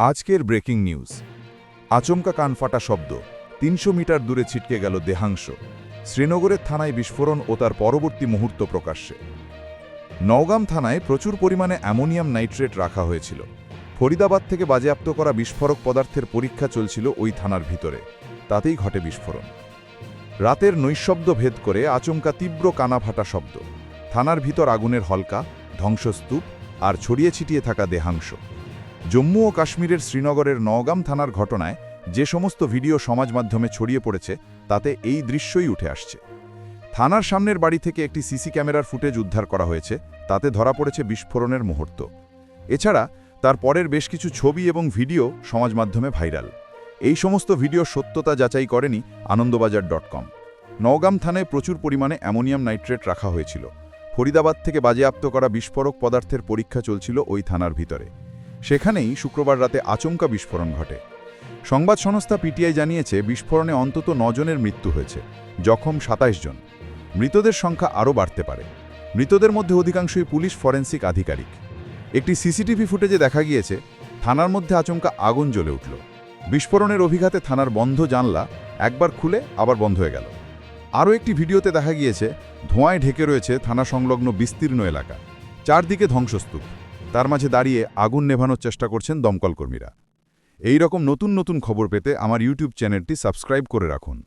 আজকের breaking news. আচমকা কানফাটা শব্দ। তিনশো মিটার দূরে ছিটকে গেল দেহাংশ। শ্রীনগরের থানায় বিস্ফোরণ ও তার পরবর্তী মুহূর্ত প্রকাশ্যে। নওগাম থানায় প্রচুর পরিমাণে অ্যামোনিয়াম নাইট্রেট রাখা হয়েছিল। ফরিদাবাদ থেকে বাজেয়াপ্ত করা বিস্ফোরক পদার্থের পরীক্ষা চলছিল ওই থানার ভিতরে। তাতেই ঘটে বিস্ফোরণ। রাতের নৈশব্দ ভেদ করে আচমকা তীব্র কানাফাটা শব্দ। থানার ভিতর আগুনের হলকা, ধ্বংসস্তূপ আর ছড়িয়ে ছিটিয়ে থাকা দেহাংশ। জম্মু ও কাশ্মীরের শ্রীনগরের নওগাম থানার ঘটনায় যে সমস্ত ভিডিও সমাজ মাধ্যমে ছড়িয়ে পড়েছে, তাতে এই দৃশ্যই উঠে আসছে। থানার সামনের বাড়ি থেকে একটি সিসি ক্যামেরার ফুটেজ উদ্ধার করা হয়েছে, তাতে ধরা পড়েছে বিস্ফোরণের মুহূর্ত। এছাড়া, তার পরের বেশ কিছু ছবি এবং ভিডিও সমাজ মাধ্যমে ভাইরাল। এই সমস্ত ভিডিও সত্যতা যাচাই করেনি আনন্দবাজার ডট কম। নওগাম থানায় প্রচুর পরিমাণে অ্যামোনিয়াম নাইট্রেট রাখা হয়েছিল। ফরিদাবাদ থেকে বাজেয়াপ্ত করা বিস্ফোরক পদার্থের পরীক্ষা চলছিল ওই থানার ভিতরে। সেখানেই শুক্রবার রাতে আচমকা বিস্ফোরণ ঘটে। সংবাদ সংস্থা পিটিআই জানিয়েছে, বিস্ফোরণে অন্তত নজনের মৃত্যু হয়েছে, জখম সাতাইশ জন। মৃতদের সংখ্যা আরও বাড়তে পারে। মৃতদের মধ্যে অধিকাংশই পুলিশ ফরেন্সিক আধিকারিক। একটি সিসিটিভি ফুটেজে দেখা গিয়েছে, থানার মধ্যে আচমকা আগুন জ্বলে উঠল। বিস্ফোরণের অভিঘাতে থানার বন্ধ জানলা একবার খুলে আবার বন্ধ হয়ে গেল। আরও একটি ভিডিওতে দেখা গিয়েছে, ধোঁয়ায় ঢেকে রয়েছে থানা সংলগ্ন বিস্তীর্ণ এলাকা। চারদিকে ধ্বংসস্তূপ। তার মাঝে দাঁড়িয়ে আগুন নেভানোর চেষ্টা করছেন দমকলকর্মীরা। এই রকম নতুন নতুন খবর পেতে আমার ইউটিউব চ্যানেলটি সাবস্ক্রাইব করে রাখুন।